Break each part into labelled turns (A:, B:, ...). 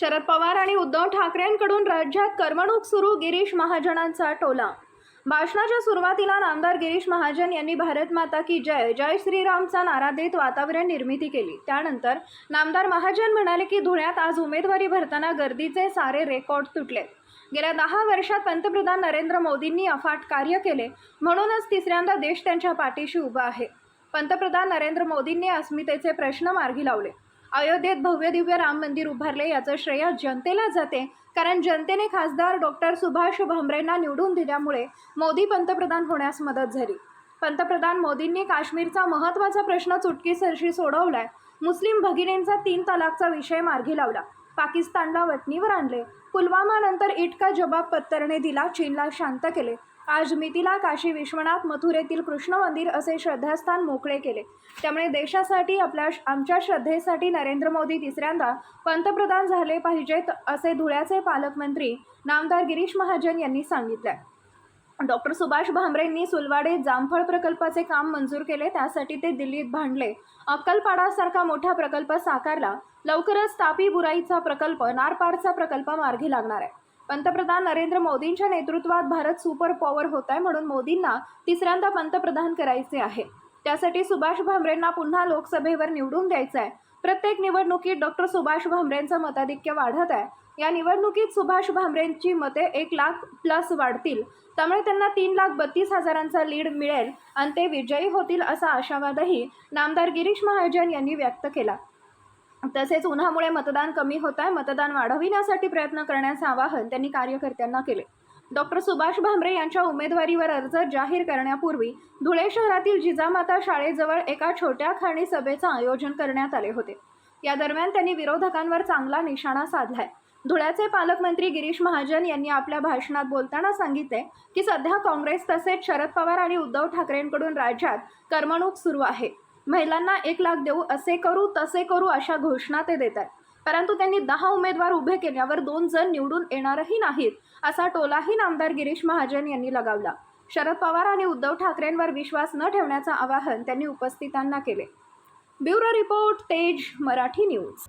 A: शरद पवार आणि उद्धव ठाकरेंकडून राज्यात करमणूक सुरू गिरीश महाजनांचा टोला. भाषणाच्या सुरुवातीला नामदार गिरीश महाजन यांनी भारत माता की जय जय श्रीरामचा नारा देत वातावरण निर्मिती केली. त्यानंतर नामदार महाजन म्हणाले की धुळ्यात आज उमेदवारी भरताना गर्दीचे सारे रेकॉर्ड तुटले. गेल्या दहा वर्षात पंतप्रधान नरेंद्र मोदींनी अफाट कार्य केले म्हणूनच तिसऱ्यांदा देश त्यांच्या पाठीशी उभा आहे. पंतप्रधान नरेंद्र मोदींनी अस्मितेचे प्रश्न मार्गी लावले. अयोध्येत भव्य दिव्य राम मंदिर उभारले याचं श्रेय जनतेला जाते. कारण जनतेने खासदार डॉक्टर सुभाष भामरेंना निवडून दिल्यामुळे मोदी पंतप्रधान होण्यास मदत झाली. पंतप्रधान मोदींनी काश्मीरचा महत्त्वाचा प्रश्न चुटकीसरशी सोडवलाय. मुस्लिम भगिनींचा तीन तलाकचा विषय मार्गी लावला. पाकिस्तानला वटणीवर आणले. पुलवामानंतर इटका जबाब पत्तरने दिला चीनला शांत केले. आज मितीला काशी विश्वनाथ मथुरेतील कृष्ण मंदिर असे श्रद्धास्थान मोकळे केले. त्यामुळे देशासाठी आपल्या आमच्या श्रद्धेसाठी नरेंद्र मोदी तिसऱ्यांदा पंतप्रधान झाले पाहिजेत असे धुळ्याचे पालकमंत्री नामदार गिरीश महाजन यांनी सांगितले. डॉक्टर सुभाष भामरेंनी सुलवाडे जामफळ प्रकल्पाचे काम मंजूर केले त्यासाठी ते दिल्लीत भांडले. अक्कलपाडासारखा मोठा प्रकल्प साकारला. लवकरच तापी बुराईचा प्रकल्प नारपारचा प्रकल्प मार्गी लागणार आहे. पंतप्रधान नरेंद्र मोदींच्या नेतृत्वात भारत सुपर पॉवर होत आहे म्हणून मोदींना तिसऱ्यांदा पंतप्रधान करायचे आहे. त्यासाठी सुभाष भामरेंना पुन्हा लोकसभेवर निवडून द्यायचं आहे प्रत्येक निवडणुकीत डॉक्टर सुभाष भामरेंचं मताधिक्य वाढत आहे. या निवडणुकीत सुभाष भामरेंची मते एक लाख प्लस वाढतील. त्यामुळे त्यांना तीन लाख बत्तीस हजारांचा लीड मिळेल. आणि ते विजयी होतील असा आशावादही नामदार गिरीश महाजन यांनी व्यक्त केला. तसेच उन्हामुळे मतदान कमी होत आहे मतदान वाढविण्यासाठी प्रयत्न करण्याचं आवाहन त्यांनी कार्यकर्त्यांना केले. डॉक्टर सुभाष भामरे यांच्या उमेदवारीवर अर्ज जाहीर करण्यापूर्वी धुळे शहरातील जिजामाता शाळेजवळ एका छोट्या खाणी सभेचं आयोजन करण्यात आले होते. या दरम्यान त्यांनी विरोधकांवर चांगला निशाणा साधलाय. धुळ्याचे पालकमंत्री गिरीश महाजन यांनी आपल्या भाषणात बोलताना सांगितले की सध्या काँग्रेस तसेच शरद पवार आणि उद्धव ठाकरेंकडून राज्यात करमणूक सुरू आहे. महिलांना एक लाख देऊ असे करू तसे करू अशा घोषणा ते देत आहेत. परंतु त्यांनी दहा उमेदवार उभे केल्यावर दोन जण निवडून येणारही नाहीत असा टोलाही नामदार गिरीश महाजन यांनी लगावला. शरद पवार आणि उद्धव ठाकरेंवर विश्वास न ठेवण्याचं आवाहन त्यांनी उपस्थितांना केले. ब्युरो रिपोर्ट तेज मराठी न्यूज.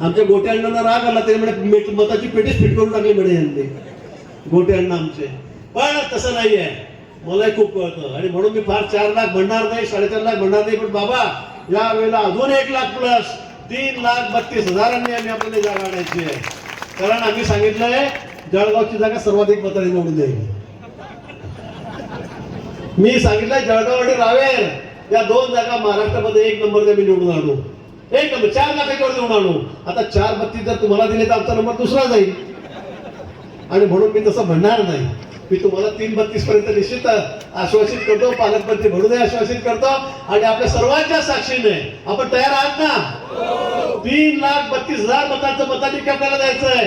B: आमच्या गोट्यांना राग आला तरी म्हणे मताची पेटीच फिट करून टाकली म्हणे यांनी. गोट्यांना आमचे. पण तसं नाहीये. मलाही खूप कळतं. आणि म्हणून मी फार चार लाख म्हणणार नाही साडेचार लाख म्हणणार नाही पण बाबा या वेळेला अजून एक लाख प्लस तीन लाख बत्तीस हजारांनी आम्ही आपल्याला जागा आणायची आहे. कारण आम्ही सांगितलंय जळगावची जागा सर्वाधिक मताने निवडून जाईल मी सांगितलंय जळगाव आणि रावेर या दोन जागा महाराष्ट्रामध्ये एक नंबर मी निवडून आणू. एक नंबर चार लाखाच्यावर देऊन आणू हो. आता चार बत्तीस जर तुम्हाला दिले तर आमचा नंबर दुसरा जाईल. आणि म्हणून मी तसं म्हणणार नाही. मी तुम्हाला तीन बत्तीस पर्यंत निश्चित आश्वासित करतो पालकमंत्री म्हणूनही आश्वासित करतो. आणि आपल्या सर्वांच्या साक्षीने आपण तयार आहात ना? तीन लाख बत्तीस हजार मतांचं मताधिक्य आपल्याला द्यायचं आहे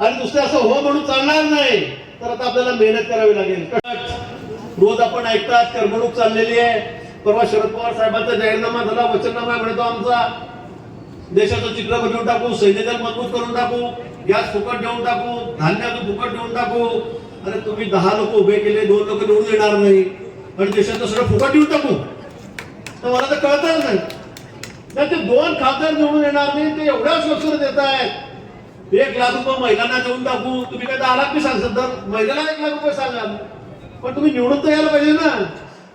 B: आणि दुसरं असं हो म्हणून चालणार नाही. तर आता आपल्याला मेहनत करावी लागेल. रोज आपण ऐकतात करमणूक चाललेली आहे. परवा शरद पवार साहेबांचा जाहीरनामा झाला वचननामा आहे म्हणतो आमचा. देशाचं चित्र बदलून टाकू सैन्यदल मजबूत करून टाकू गॅस फुकट देऊन टाकू धान्याचं फुकट देऊन टाकू. अरे तुम्ही दहा लोक उभे केले दोन लोक निवडून येणार नाही. आणि देशाचं सगळं फुकट देऊन टाकू. तर मला तर कळतच नाही. तर ते दोन खासदार निवडून येणार नाही ते एवढ्या स्वस्त देत आहेत. एक लाख रुपये महिलांना देऊन टाकू. तुम्ही काय दहा लाख मी सांगतात? तर महिलाला एक लाख रुपये सांगा. पण तुम्ही निवडून तर यायला पाहिजे ना.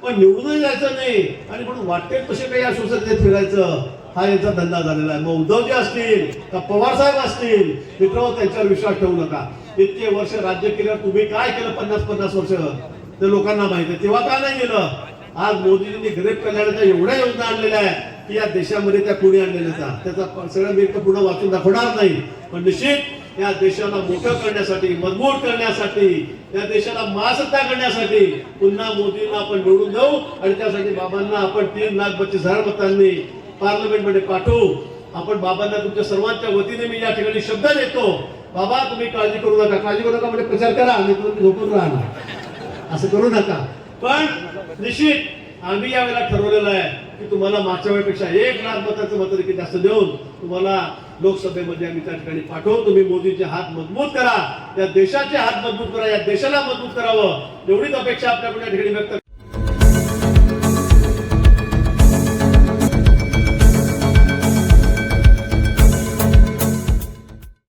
B: पण निवडूनही जायचं नाही. आणि म्हणून वाटते तसे काही आश्वासन देत फिरायचं. हा यांचा धंदा झालेला आहे. मग उद्धवजी असतील का पवार साहेब असतील मित्र त्यांच्यावर विश्वास ठेवू नका. इतके वर्ष राज्य केल्यावर तुम्ही काय केलं पन्नास पन्नास वर्ष? ते लोकांना माहिती आहे. तेव्हा का नाही गेलं? आज मोदीजींनी गरीब कल्याणाच्या एवढ्या योजना आणलेल्या आहे की या देशामध्ये त्या कोणी आणलेल्या त्याचा सगळं मी पुढे वाचून दाखवणार नाही. पण निश्चित या देशाला मोठं करण्यासाठी मजबूत करण्यासाठी या देशाला महासत्ता करण्यासाठी पुन्हा मोदींना आपण निवडून जाऊ आणि त्यासाठी बाबांना आपण तीन लाख बत्तीस हजार मतांनी पार्लमेंटमध्ये पाठवू. आपण बाबांना तुमच्या सर्वांच्या वतीने मी या ठिकाणी शब्द देतो. बाबा तुम्ही काळजी करू नका. काळजी करू नका म्हणजे प्रचार करा. आणि तुम्ही झोपून राहणार. असं करू नका. पण निश्चित आम्ही यावेळेला ठरवलेलं आहे की तुम्हाला मागच्या वेळेपेक्षा एक लाख मताचं मताधिक्य जास्त देऊन तुम्हाला लोकसभेमध्ये आम्ही त्या ठिकाणी पाठवू तुम्ही मोदींचे हात मजबूत करा या देशाचे हात मजबूत करा या देशाला मजबूत करावं. एवढीच अपेक्षा आपल्याकडे या ठिकाणी व्यक्त